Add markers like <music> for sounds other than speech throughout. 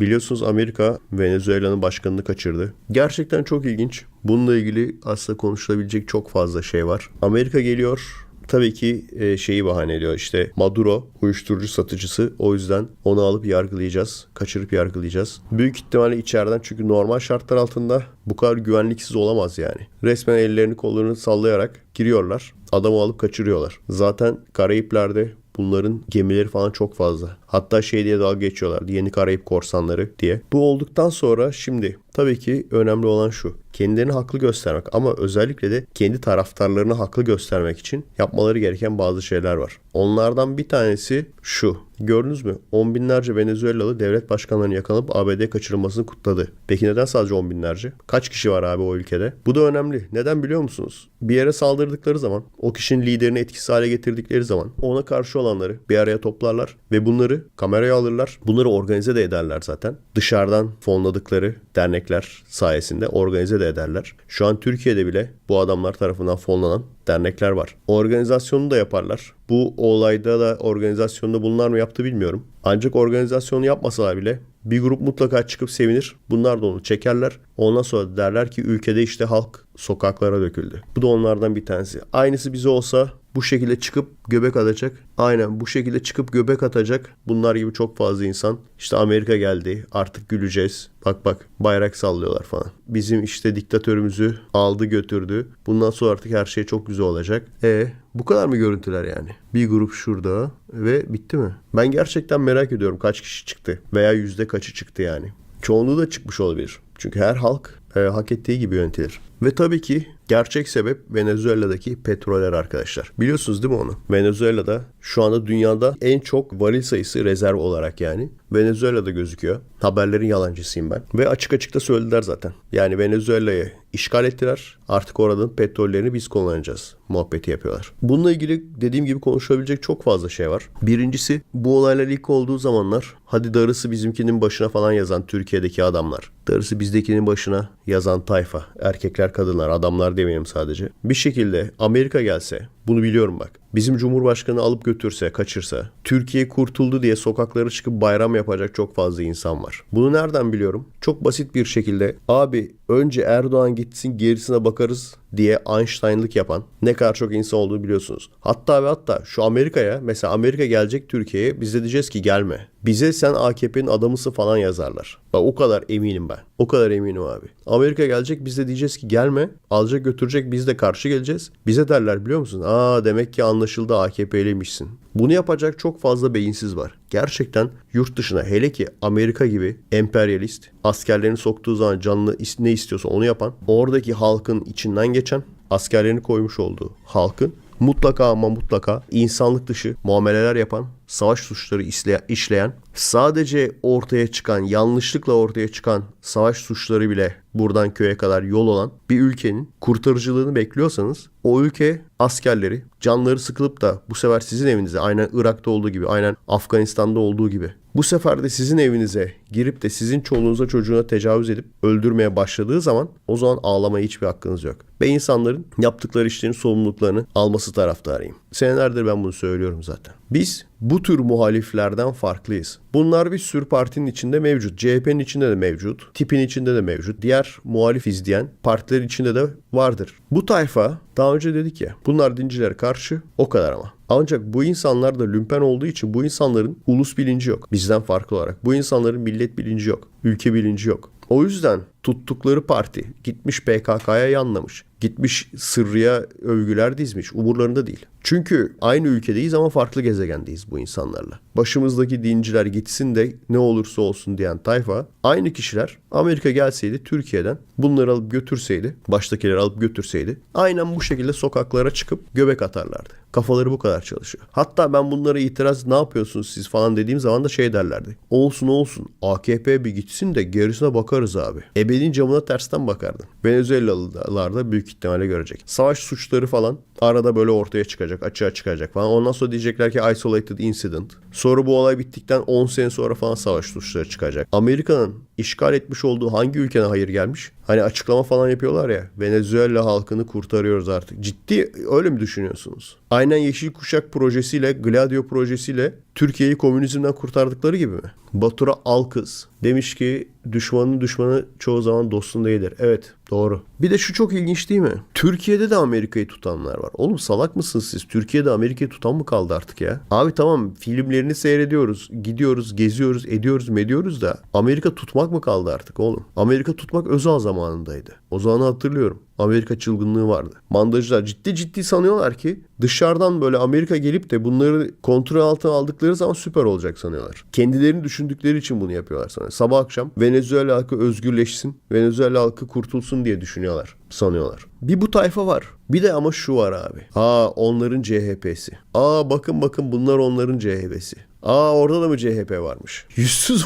Biliyorsunuz Amerika Venezuela'nın başkanını kaçırdı. Gerçekten çok ilginç. Bununla ilgili aslında konuşulabilecek çok fazla şey var. Amerika geliyor tabii ki e, şeyi bahane ediyor işte Maduro uyuşturucu satıcısı o yüzden onu alıp yargılayacağız kaçırıp yargılayacağız. Büyük ihtimalle içeriden çünkü normal şartlar altında bu kadar güvenliksiz olamaz yani. Resmen ellerini kollarını sallayarak giriyorlar adamı alıp kaçırıyorlar. Zaten Karayipler'de bunların gemileri falan çok fazla. Hatta şey diye dalga geçiyorlar. Yeni Karayip korsanları diye. Bu olduktan sonra şimdi tabii ki önemli olan şu. Kendilerini haklı göstermek ama özellikle de kendi taraftarlarını haklı göstermek için yapmaları gereken bazı şeyler var. Onlardan bir tanesi şu. Gördünüz mü? On binlerce Venezuelalı devlet başkanlarının yakalanıp ABD kaçırılmasını kutladı. Peki neden sadece on binlerce? Kaç kişi var abi o ülkede? Bu da önemli. Neden biliyor musunuz? Bir yere saldırdıkları zaman, o kişinin liderini etkisiz hale getirdikleri zaman ona karşı olanları bir araya toplarlar ve bunları kameraya alırlar. Bunları organize de ederler zaten. Dışarıdan fonladıkları dernekler sayesinde organize de ederler. Şu an Türkiye'de bile bu adamlar tarafından fonlanan dernekler var. Organizasyonu da yaparlar. Bu olayda da organizasyonda bunlar mı yaptı bilmiyorum. Ancak organizasyonu yapmasalar bile bir grup mutlaka çıkıp sevinir. Bunlar da onu çekerler. Ondan sonra derler ki ülkede işte halk sokaklara döküldü. Bu da onlardan bir tanesi. Aynısı bize olsa bu şekilde çıkıp göbek atacak. Aynen bu şekilde çıkıp göbek atacak. Bunlar gibi çok fazla insan. İşte Amerika geldi artık güleceğiz. Bak bak bayrak sallıyorlar falan. Bizim işte diktatörümüzü aldı götürdü. Bundan sonra artık her şey çok güzel olacak. E bu kadar mı görüntüler yani? Bir grup şurada ve bitti mi? Ben gerçekten merak ediyorum kaç kişi çıktı veya yüzde kaçı çıktı yani. Çoğunluğu da çıkmış olabilir. Çünkü her halk e, hak ettiği gibi yönetilir. Ve tabii ki gerçek sebep Venezuela'daki petroller arkadaşlar. Biliyorsunuz değil mi onu? Venezuela'da şu anda dünyada en çok varil sayısı rezerv olarak yani. Venezuela'da gözüküyor. Haberlerin yalancısıyım ben. Ve açık açık da söylediler zaten. Yani Venezuela'yı işgal ettiler. Artık oranın petrollerini biz kullanacağız. Muhabbeti yapıyorlar. Bununla ilgili dediğim gibi konuşulabilecek çok fazla şey var. Birincisi bu olaylar ilk olduğu zamanlar hadi darısı bizimkinin başına falan yazan Türkiye'deki adamlar. Darısı bizdekinin başına yazan tayfa. Erkekler, kadınlar, adamlar demeyelim sadece. Bir şekilde Amerika gelse bunu biliyorum bak. Bizim Cumhurbaşkanı alıp götürse, kaçırsa, Türkiye kurtuldu diye sokaklara çıkıp bayram yapacak çok fazla insan var. Bunu nereden biliyorum? Çok basit bir şekilde abi önce Erdoğan gitsin gerisine bakarız diye Einstein'lık yapan ne kadar çok insan olduğunu biliyorsunuz. Hatta ve hatta şu Amerika'ya mesela Amerika gelecek Türkiye'ye biz de diyeceğiz ki gelme. Bize sen AKP'nin adamısı falan yazarlar. Bak o kadar eminim ben. O kadar eminim abi. Amerika gelecek biz de diyeceğiz ki gelme. Alacak götürecek biz de karşı geleceğiz. Bize derler biliyor musun? Aa demek ki anlaşıldı AKP'liymişsin. Bunu yapacak çok fazla beyinsiz var. Gerçekten yurt dışına hele ki Amerika gibi emperyalist askerlerini soktuğu zaman canlı ne istiyorsa onu yapan oradaki halkın içinden geçen askerlerini koymuş olduğu halkın mutlaka ama mutlaka insanlık dışı muameleler yapan, savaş suçları işleyen, sadece ortaya çıkan, yanlışlıkla ortaya çıkan savaş suçları bile buradan köye kadar yol olan bir ülkenin kurtarıcılığını bekliyorsanız o ülke askerleri canları sıkılıp da bu sefer sizin evinize aynen Irak'ta olduğu gibi, aynen Afganistan'da olduğu gibi bu sefer de sizin evinize girip de sizin çoluğunuza çocuğuna tecavüz edip öldürmeye başladığı zaman o zaman ağlamaya hiçbir hakkınız yok. Ben insanların yaptıkları işlerin sorumluluklarını alması taraftarıyım. Senelerdir ben bunu söylüyorum zaten. Biz bu tür muhaliflerden farklıyız. Bunlar bir sürü partinin içinde mevcut. CHP'nin içinde de mevcut. TİP'in içinde de mevcut. Diğer muhalif izleyen partilerin içinde de vardır. Bu tayfa daha önce dedik ya bunlar dincilere karşı o kadar ama. Ancak bu insanlar da lümpen olduğu için bu insanların ulus bilinci yok. Bizden farklı olarak. Bu insanların millet bilinci yok. Ülke bilinci yok. O yüzden tuttukları parti gitmiş PKK'ya yanlamış. Gitmiş sırrıya övgüler dizmiş. Umurlarında değil. Çünkü aynı ülkedeyiz ama farklı gezegendeyiz bu insanlarla. Başımızdaki dinciler gitsin de ne olursa olsun diyen tayfa aynı kişiler Amerika gelseydi Türkiye'den bunları alıp götürseydi, baştakileri alıp götürseydi aynen bu şekilde sokaklara çıkıp göbek atarlardı. Kafaları bu kadar çalışıyor. Hatta ben bunlara itiraz ne yapıyorsunuz siz falan dediğim zaman da şey derlerdi. Olsun olsun AKP bir gitsin de gerisine bakarız abi. Ebedin camına tersten bakardın. Venezuelalılar da büyük ihtimalle görecek. Savaş suçları falan arada böyle ortaya çıkacak, açığa çıkacak falan. Ondan sonra diyecekler ki isolated incident. Sonra bu olay bittikten 10 sene sonra falan savaş suçları çıkacak. Amerika'nın işgal etmiş olduğu hangi ülkene hayır gelmiş? Hani açıklama falan yapıyorlar ya. Venezuela halkını kurtarıyoruz artık. Ciddi öyle mi düşünüyorsunuz? Aynen Yeşil Kuşak projesiyle, Gladio projesiyle Türkiye'yi komünizmden kurtardıkları gibi mi? Batura Alkız demiş ki düşmanın düşmanı çoğu zaman dostun değildir. Evet doğru. Bir de şu çok ilginç değil mi? Türkiye'de de Amerika'yı tutanlar var. Oğlum salak mısınız siz? Türkiye'de Amerika'yı tutan mı kaldı artık ya? Abi tamam filmlerini seyrediyoruz. Gidiyoruz, geziyoruz, ediyoruz, mediyoruz da Amerika tutmak mı kaldı artık oğlum? Amerika tutmak Özal zamanındaydı. O zamanı hatırlıyorum. Amerika çılgınlığı vardı. Mandacılar ciddi ciddi sanıyorlar ki dışarıdan böyle Amerika gelip de bunları kontrol altına aldıkları zaman süper olacak sanıyorlar. Kendilerini düşündükleri için bunu yapıyorlar sana. Sabah akşam Venezuela halkı özgürleşsin, Venezuela halkı kurtulsun diye düşünüyorlar, sanıyorlar. Bir bu tayfa var. Bir de ama şu var abi. Aa onların CHP'si. Aa bakın bakın bunlar onların CHP'si. Aa orada da mı CHP varmış? Yüzsüz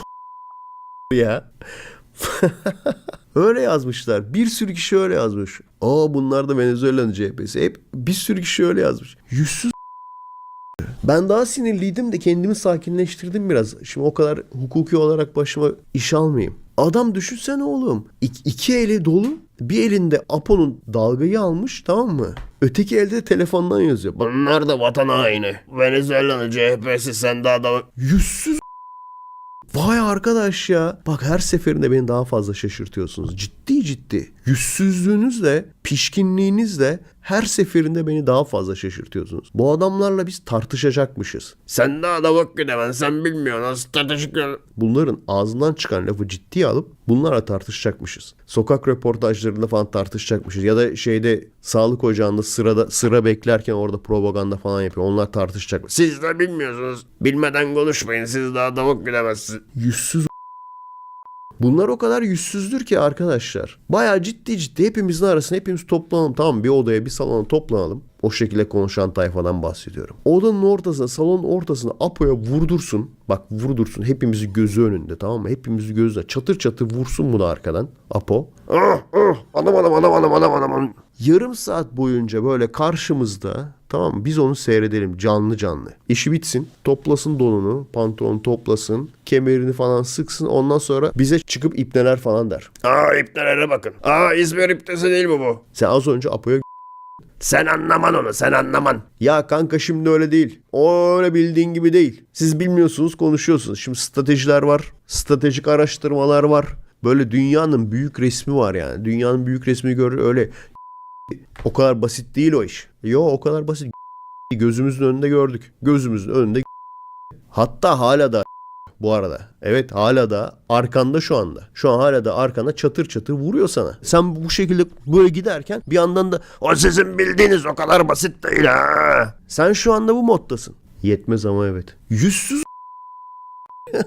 ya. <laughs> öyle yazmışlar. Bir sürü kişi öyle yazmış. Aa bunlar da Venezuela'nın CHP'si. Hep bir sürü kişi öyle yazmış. Yüzsüz <laughs> ben daha sinirliydim de kendimi sakinleştirdim biraz. Şimdi o kadar hukuki olarak başıma iş almayayım. Adam düşünsene oğlum. İki, iki eli dolu. Bir elinde Apo'nun dalgayı almış tamam mı? Öteki elde de telefondan yazıyor. Bunlar da vatan haini. Venezuela'nın CHP'si sen daha da... Yüzsüz Vay arkadaş ya. Bak her seferinde beni daha fazla şaşırtıyorsunuz. Ciddi ciddi. Yüzsüzlüğünüzle, pişkinliğinizle her seferinde beni daha fazla şaşırtıyorsunuz. Bu adamlarla biz tartışacakmışız. Sen daha da bak gidemem sen bilmiyorsun. Stratejik Bunların ağzından çıkan lafı ciddiye alıp bunlarla tartışacakmışız. Sokak röportajlarında falan tartışacakmışız. Ya da şeyde sağlık ocağında sırada sıra beklerken orada propaganda falan yapıyor. Onlar tartışacak. Siz de bilmiyorsunuz. Bilmeden konuşmayın. Siz daha da bak gidemezsiniz. Yüzsüz Bunlar o kadar yüzsüzdür ki arkadaşlar. Bayağı ciddi ciddi hepimizin arasında hepimiz toplanalım. Tamam bir odaya bir salona toplanalım. O şekilde konuşan tayfadan bahsediyorum. Odanın ortasına, salonun ortasına Apo'ya vurdursun. Bak vurdursun. Hepimizi gözü önünde tamam mı? Hepimizi gözüne çatır çatır vursun bunu arkadan. Apo. Ah, ah, anam anam anam anam anam anam. Yarım saat boyunca böyle karşımızda tamam mı? Biz onu seyredelim canlı canlı. İşi bitsin. Toplasın donunu, pantolonu toplasın. Kemerini falan sıksın. Ondan sonra bize çıkıp ipneler falan der. Aa ipnelere bakın. Aa İzmir ipnesi değil mi bu? Sen az önce Apo'ya sen anlaman onu sen anlaman. Ya kanka şimdi öyle değil. O öyle bildiğin gibi değil. Siz bilmiyorsunuz konuşuyorsunuz. Şimdi stratejiler var. Stratejik araştırmalar var. Böyle dünyanın büyük resmi var yani. Dünyanın büyük resmi görür öyle. O kadar basit değil o iş. Yo o kadar basit. Gözümüzün önünde gördük. Gözümüzün önünde Hatta hala da bu arada. Evet hala da arkanda şu anda. Şu an hala da arkanda çatır çatır vuruyor sana. Sen bu şekilde böyle giderken bir yandan da o sizin bildiğiniz o kadar basit değil ha. Sen şu anda bu moddasın. Yetmez ama evet. Yüzsüz <laughs>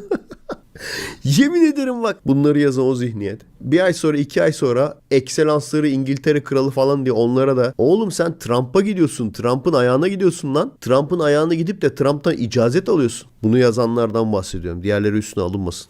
Yemin ederim bak bunları yazan o zihniyet. Bir ay sonra iki ay sonra ekselansları İngiltere kralı falan diye onlara da oğlum sen Trump'a gidiyorsun. Trump'ın ayağına gidiyorsun lan. Trump'ın ayağına gidip de Trump'tan icazet alıyorsun. Bunu yazanlardan bahsediyorum. Diğerleri üstüne alınmasın.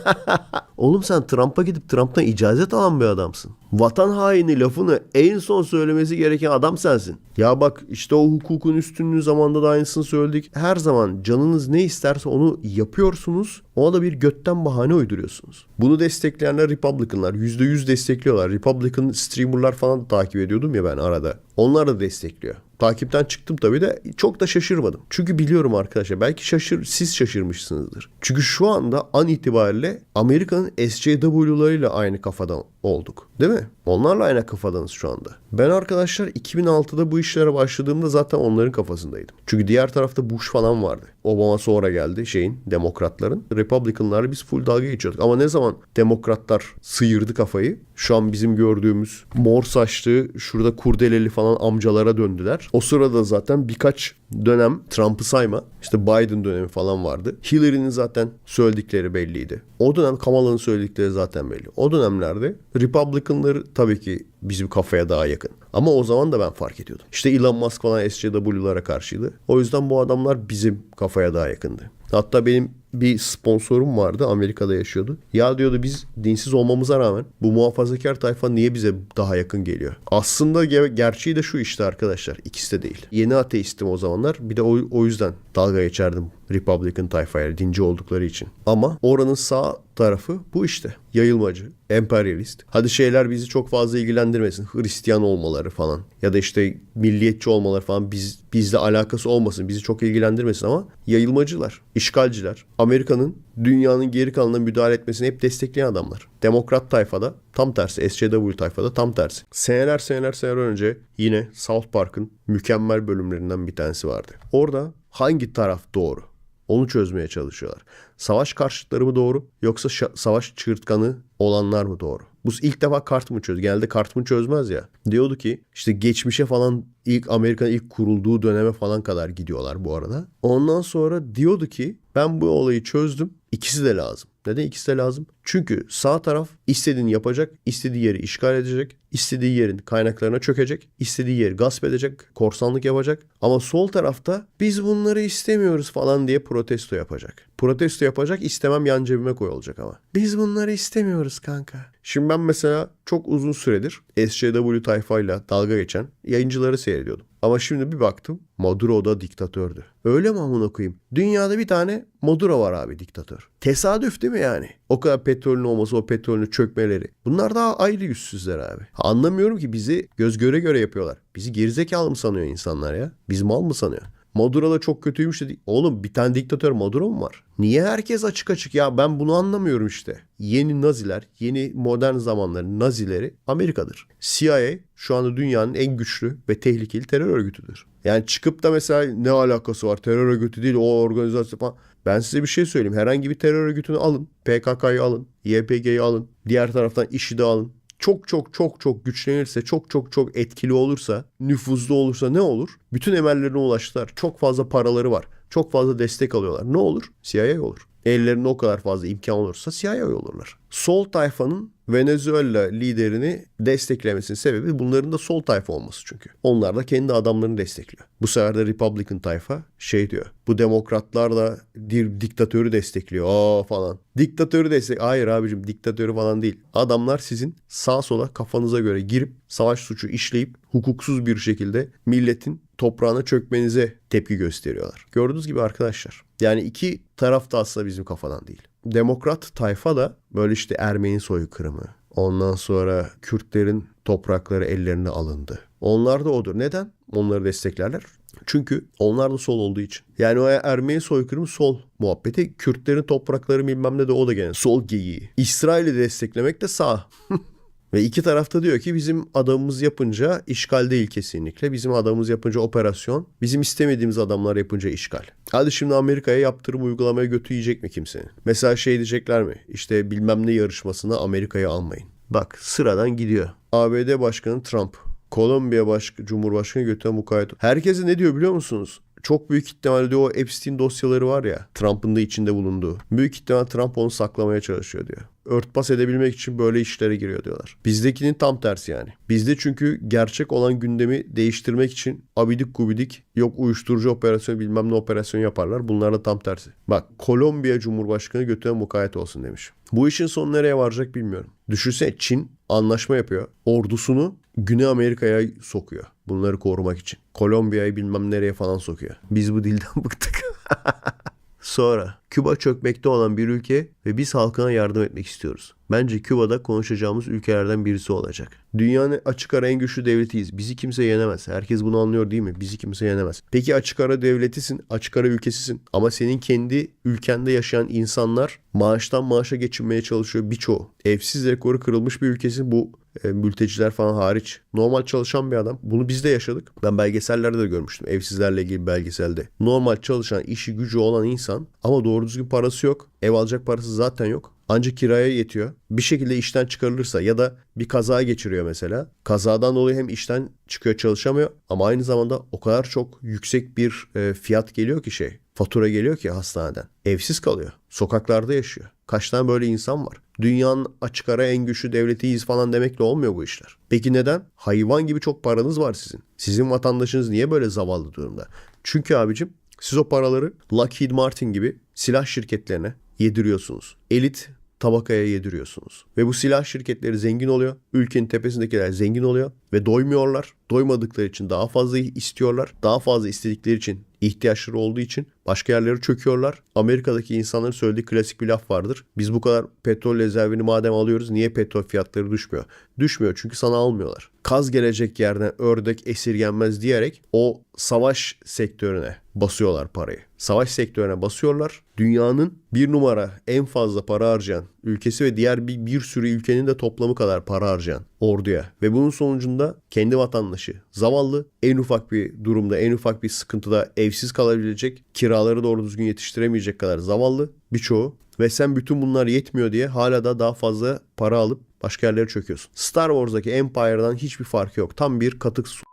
<laughs> Oğlum sen Trump'a gidip Trump'tan icazet alan bir adamsın. Vatan haini lafını en son söylemesi gereken adam sensin. Ya bak işte o hukukun üstünlüğü zamanda da aynısını söyledik. Her zaman canınız ne isterse onu yapıyorsunuz. Ona da bir götten bahane uyduruyorsunuz. Bunu destekleyenler Republicanlar. %100 destekliyorlar. Republican streamerlar falan da takip ediyordum ya ben arada. Onlar da destekliyor. Takipten çıktım tabii de çok da şaşırmadım. Çünkü biliyorum arkadaşlar belki şaşır siz şaşırmışsınızdır. Çünkü şu anda an itibariyle Amerika'nın SJW'larıyla aynı kafadan olduk. Değil mi? Onlarla aynı kafadanız şu anda. Ben arkadaşlar 2006'da bu işlere başladığımda zaten onların kafasındaydım. Çünkü diğer tarafta Bush falan vardı. Obama sonra geldi şeyin demokratların. Republicanlarla biz full dalga geçiyorduk. Ama ne zaman demokratlar sıyırdı kafayı şu an bizim gördüğümüz mor saçlı şurada kurdeleli falan amcalara döndüler. O sırada zaten birkaç dönem Trump'ı sayma işte Biden dönemi falan vardı. Hillary'nin zaten söyledikleri belliydi. O dönem Kamala'nın söyledikleri zaten belli. O dönemlerde Republican'ları tabii ki bizim kafaya daha yakın. Ama o zaman da ben fark ediyordum. İşte Elon Musk falan SJW'lara karşıydı. O yüzden bu adamlar bizim kafaya daha yakındı. Hatta benim bir sponsorum vardı Amerika'da yaşıyordu. Ya diyordu biz dinsiz olmamıza rağmen bu muhafazakar tayfa niye bize daha yakın geliyor? Aslında ger- gerçeği de şu işte arkadaşlar. İkisi de değil. Yeni ateistim o zamanlar. Bir de o, o yüzden dalga geçerdim Republican tayfaya dinci oldukları için. Ama oranın sağ tarafı bu işte. Yayılmacı, emperyalist. Hadi şeyler bizi çok fazla ilgilendirmesin. Hristiyan olmaları falan ya da işte milliyetçi olmaları falan biz bizle alakası olmasın. Bizi çok ilgilendirmesin ama yayılmacılar, işgalciler, Amerika'nın dünyanın geri kalanına müdahale etmesini hep destekleyen adamlar. Demokrat tayfada tam tersi, SCW tayfada tam tersi. Seneler seneler seneler önce yine South Park'ın mükemmel bölümlerinden bir tanesi vardı. Orada hangi taraf doğru? Onu çözmeye çalışıyorlar. Savaş karşıtları mı doğru yoksa savaş çığırtkanı olanlar mı doğru? Bu ilk defa kart mı çöz? Genelde kart mı çözmez ya. Diyordu ki işte geçmişe falan ilk Amerika'nın ilk kurulduğu döneme falan kadar gidiyorlar bu arada. Ondan sonra diyordu ki ben bu olayı çözdüm. İkisi de lazım. Neden ikisi de lazım? Çünkü sağ taraf istediğini yapacak, istediği yeri işgal edecek, istediği yerin kaynaklarına çökecek, istediği yeri gasp edecek, korsanlık yapacak. Ama sol tarafta biz bunları istemiyoruz falan diye protesto yapacak. Protesto yapacak, istemem yan cebime koy olacak ama. Biz bunları istemiyoruz kanka. Şimdi ben mesela çok uzun süredir SCW tayfayla dalga geçen yayıncıları seyrediyordum. Ama şimdi bir baktım Maduro da diktatördü. Öyle mi amına koyayım? Dünyada bir tane Maduro var abi diktatör. Tesadüf değil mi yani? O kadar petrolün olması, o petrolün çökmeleri. Bunlar daha ayrı yüzsüzler abi. Anlamıyorum ki bizi göz göre göre yapıyorlar. Bizi gerizekalı mı sanıyor insanlar ya? Biz mal mı sanıyor? Maduro da çok kötüymüş dedi. Oğlum bir tane diktatör Maduro mu var? Niye herkes açık açık ya ben bunu anlamıyorum işte. Yeni Naziler, yeni modern zamanların Nazileri Amerika'dır. CIA şu anda dünyanın en güçlü ve tehlikeli terör örgütüdür. Yani çıkıp da mesela ne alakası var terör örgütü değil o organizasyon falan. Ben size bir şey söyleyeyim. Herhangi bir terör örgütünü alın. PKK'yı alın. YPG'yi alın. Diğer taraftan IŞİD'i alın çok çok çok çok güçlenirse, çok çok çok etkili olursa, nüfuzlu olursa ne olur? Bütün emellerine ulaştılar. Çok fazla paraları var. Çok fazla destek alıyorlar. Ne olur? CIA olur. Ellerinde o kadar fazla imkan olursa CIA olurlar. Sol tayfanın Venezuela liderini desteklemesinin sebebi bunların da sol tayfa olması çünkü. Onlar da kendi adamlarını destekliyor. Bu sefer de Republican tayfa şey diyor. Bu demokratlar da bir diktatörü destekliyor. Aa falan. Diktatörü destek. Hayır abicim diktatörü falan değil. Adamlar sizin sağ sola kafanıza göre girip savaş suçu işleyip hukuksuz bir şekilde milletin toprağına çökmenize tepki gösteriyorlar. Gördüğünüz gibi arkadaşlar. Yani iki taraf da aslında bizim kafadan değil. Demokrat tayfa da böyle işte Ermeni soykırımı. Ondan sonra Kürtlerin toprakları ellerine alındı. Onlar da odur. Neden? Onları desteklerler. Çünkü onlar da sol olduğu için. Yani o Ermeni soykırımı sol muhabbeti. Kürtlerin toprakları bilmem ne de o da gene sol geyiği. İsrail'i desteklemek de sağ. <laughs> Ve iki tarafta diyor ki bizim adamımız yapınca işgal değil kesinlikle. Bizim adamımız yapınca operasyon. Bizim istemediğimiz adamlar yapınca işgal. Hadi şimdi Amerika'ya yaptırım uygulamaya götü mi kimsenin? Mesela şey diyecekler mi? İşte bilmem ne yarışmasına Amerika'yı almayın. Bak sıradan gidiyor. ABD Başkanı Trump. Kolombiya Baş Cumhurbaşkanı götüren mukayyet. Herkese ne diyor biliyor musunuz? Çok büyük ihtimalle diyor o Epstein dosyaları var ya Trump'ın da içinde bulunduğu. Büyük ihtimal Trump onu saklamaya çalışıyor diyor. Örtbas edebilmek için böyle işlere giriyor diyorlar. Bizdekinin tam tersi yani. Bizde çünkü gerçek olan gündemi değiştirmek için abidik gubidik yok uyuşturucu operasyonu bilmem ne operasyon yaparlar. Bunlar da tam tersi. Bak Kolombiya Cumhurbaşkanı götüren mukayyet olsun demiş. Bu işin sonu nereye varacak bilmiyorum. Düşünsene Çin anlaşma yapıyor. Ordusunu Güney Amerika'ya sokuyor. Bunları korumak için. Kolombiya'yı bilmem nereye falan sokuyor. Biz bu dilden <laughs> bıktık. <laughs> Sonra Küba çökmekte olan bir ülke ve biz halkına yardım etmek istiyoruz. Bence Küba'da konuşacağımız ülkelerden birisi olacak. Dünyanın açık ara en güçlü devletiyiz. Bizi kimse yenemez. Herkes bunu anlıyor değil mi? Bizi kimse yenemez. Peki açık ara devletisin, açık ara ülkesisin. Ama senin kendi ülkende yaşayan insanlar maaştan maaşa geçinmeye çalışıyor birçoğu. Evsiz rekoru kırılmış bir ülkesin bu e, mülteciler falan hariç. Normal çalışan bir adam. Bunu biz de yaşadık. Ben belgesellerde de görmüştüm. Evsizlerle ilgili belgeselde. Normal çalışan, işi gücü olan insan ama doğru düzgün parası yok. Ev alacak parası zaten yok. Ancak kiraya yetiyor. Bir şekilde işten çıkarılırsa ya da bir kaza geçiriyor mesela. Kazadan dolayı hem işten çıkıyor çalışamıyor ama aynı zamanda o kadar çok yüksek bir e, fiyat geliyor ki şey. Fatura geliyor ki hastaneden. Evsiz kalıyor. Sokaklarda yaşıyor. Kaç tane böyle insan var? Dünyanın açık ara en güçlü devletiyiz falan demekle olmuyor bu işler. Peki neden? Hayvan gibi çok paranız var sizin. Sizin vatandaşınız niye böyle zavallı durumda? Çünkü abicim siz o paraları Lockheed Martin gibi silah şirketlerine yediriyorsunuz. Elit tabakaya yediriyorsunuz. Ve bu silah şirketleri zengin oluyor. Ülkenin tepesindekiler zengin oluyor ve doymuyorlar. Doymadıkları için daha fazla istiyorlar. Daha fazla istedikleri için ihtiyaçları olduğu için başka yerlere çöküyorlar. Amerika'daki insanların söylediği klasik bir laf vardır. Biz bu kadar petrol rezervini madem alıyoruz niye petrol fiyatları düşmüyor? Düşmüyor çünkü sana almıyorlar. Kaz gelecek yerden ördek esirgenmez diyerek o savaş sektörüne basıyorlar parayı. Savaş sektörüne basıyorlar. Dünyanın bir numara en fazla para harcayan ülkesi ve diğer bir, bir sürü ülkenin de toplamı kadar para harcayan orduya. Ve bunun sonucunda kendi vatandaşı zavallı en ufak bir durumda en ufak bir sıkıntıda evsiz kalabilecek kiraları doğru düzgün yetiştiremeyecek kadar zavallı birçoğu. Ve sen bütün bunlar yetmiyor diye hala da daha fazla para alıp başka yerlere çöküyorsun. Star Wars'daki Empire'dan hiçbir farkı yok. Tam bir katık su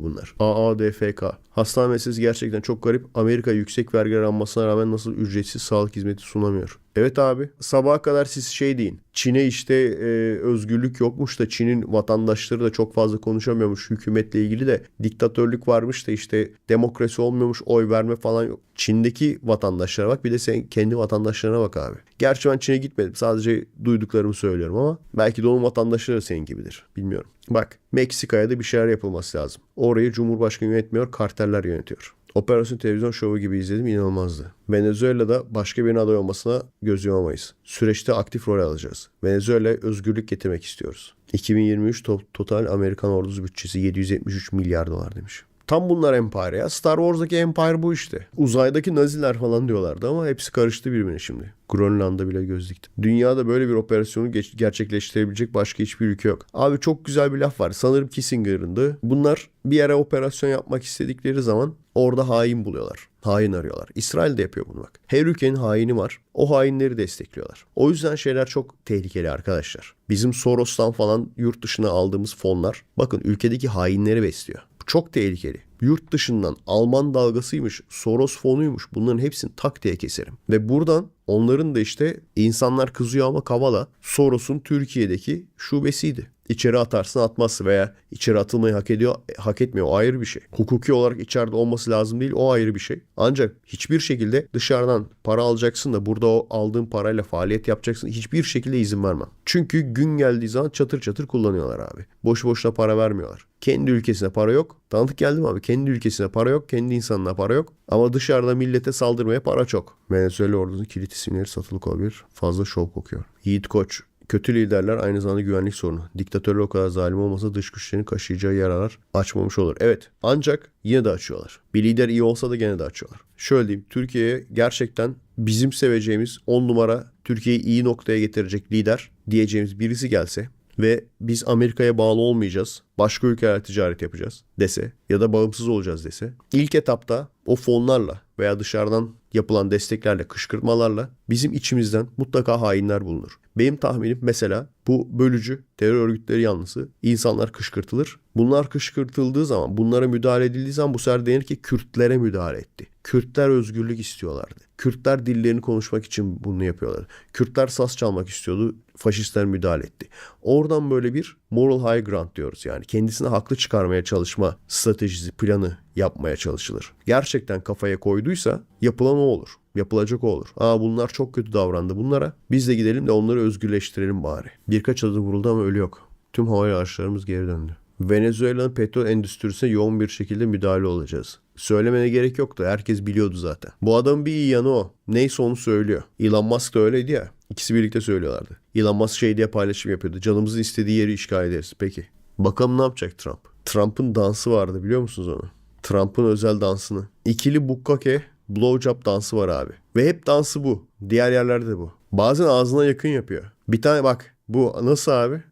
bunlar. AADFK. Hastane meselesi gerçekten çok garip. Amerika yüksek vergiler almasına rağmen nasıl ücretsiz sağlık hizmeti sunamıyor? Evet abi sabaha kadar siz şey deyin. Çin'e işte e, özgürlük yokmuş da Çin'in vatandaşları da çok fazla konuşamıyormuş hükümetle ilgili de diktatörlük varmış da işte demokrasi olmuyormuş oy verme falan yok. Çin'deki vatandaşlara bak bir de sen kendi vatandaşlarına bak abi. Gerçi ben Çin'e gitmedim sadece duyduklarımı söylüyorum ama belki de onun vatandaşları da senin gibidir bilmiyorum. Bak Meksika'ya da bir şeyler yapılması lazım. Orayı Cumhurbaşkanı yönetmiyor karteller yönetiyor. Operasyon televizyon şovu gibi izledim inanılmazdı. Venezuela'da başka birinin aday olmasına göz yumamayız. Süreçte aktif rol alacağız. Venezuela'ya özgürlük getirmek istiyoruz. 2023 to- total Amerikan ordusu bütçesi 773 milyar dolar demiş. Tam bunlar Empire ya. Star Wars'daki Empire bu işte. Uzaydaki Naziler falan diyorlardı ama hepsi karıştı birbirine şimdi. Grönland'a bile göz diktim. Dünyada böyle bir operasyonu geç- gerçekleştirebilecek başka hiçbir ülke yok. Abi çok güzel bir laf var. Sanırım Kissinger'ındı. Bunlar bir yere operasyon yapmak istedikleri zaman orada hain buluyorlar. Hain arıyorlar. İsrail de yapıyor bunu bak. Her ülkenin haini var. O hainleri destekliyorlar. O yüzden şeyler çok tehlikeli arkadaşlar. Bizim Soros'tan falan yurt dışına aldığımız fonlar bakın ülkedeki hainleri besliyor. Çok tehlikeli. Yurt dışından Alman dalgasıymış, Soros fonuymuş bunların hepsini tak diye keserim. Ve buradan onların da işte insanlar kızıyor ama Kavala Soros'un Türkiye'deki şubesiydi. İçeri atarsın atmazsın veya içeri atılmayı hak ediyor hak etmiyor o ayrı bir şey. Hukuki olarak içeride olması lazım değil o ayrı bir şey. Ancak hiçbir şekilde dışarıdan para alacaksın da burada o aldığın parayla faaliyet yapacaksın hiçbir şekilde izin vermem. Çünkü gün geldiği zaman çatır çatır kullanıyorlar abi. Boş boşuna para vermiyorlar. Kendi ülkesine para yok. Tanıdık geldim abi. Kendi ülkesine para yok. Kendi insanına para yok. Ama dışarıda millete saldırmaya para çok. Venezuela ordusunun kilit isimleri satılık olabilir. Fazla şov kokuyor. Yiğit Koç. Kötü liderler aynı zamanda güvenlik sorunu. Diktatörler o kadar zalim olmasa dış güçlerin kaşıyacağı yaralar açmamış olur. Evet ancak yine de açıyorlar. Bir lider iyi olsa da gene de açıyorlar. Şöyle diyeyim Türkiye'ye gerçekten bizim seveceğimiz 10 numara Türkiye'yi iyi noktaya getirecek lider diyeceğimiz birisi gelse ve biz Amerika'ya bağlı olmayacağız. Başka ülkelerle ticaret yapacağız dese ya da bağımsız olacağız dese. ilk etapta o fonlarla veya dışarıdan yapılan desteklerle, kışkırtmalarla bizim içimizden mutlaka hainler bulunur. Benim tahminim mesela bu bölücü terör örgütleri yanlısı insanlar kışkırtılır. Bunlar kışkırtıldığı zaman, bunlara müdahale edildiği zaman bu sefer denir ki Kürtlere müdahale etti. Kürtler özgürlük istiyorlardı. Kürtler dillerini konuşmak için bunu yapıyorlar. Kürtler saz çalmak istiyordu. Faşistler müdahale etti. Oradan böyle bir moral high ground diyoruz yani. Kendisine haklı çıkarmaya çalışma stratejisi, planı yapmaya çalışılır. Gerçekten kafaya koyduysa yapılan o olur. Yapılacak o olur. Aa bunlar çok kötü davrandı bunlara. Biz de gidelim de onları özgürleştirelim bari. Birkaç adı vuruldu ama ölü yok. Tüm hava araçlarımız geri döndü. Venezuela'nın petrol endüstrisine yoğun bir şekilde müdahale olacağız. Söylemene gerek yoktu. Herkes biliyordu zaten. Bu adamın bir iyi yanı o. Neyse onu söylüyor. Elon Musk da öyleydi ya. İkisi birlikte söylüyorlardı. Elon Musk şey diye paylaşım yapıyordu. Canımızın istediği yeri işgal ederiz. Peki. Bakalım ne yapacak Trump? Trump'ın dansı vardı biliyor musunuz onu? Trump'ın özel dansını. İkili bukkake blowjob dansı var abi. Ve hep dansı bu. Diğer yerlerde de bu. Bazen ağzına yakın yapıyor. Bir tane bak. Bu nasıl abi?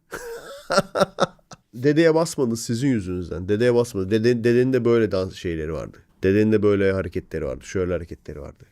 <laughs> Dedeye basmadı sizin yüzünüzden. Dedeye basmadı. Dede, dedenin de böyle dans şeyleri vardı. Dedenin de böyle hareketleri vardı. Şöyle hareketleri vardı.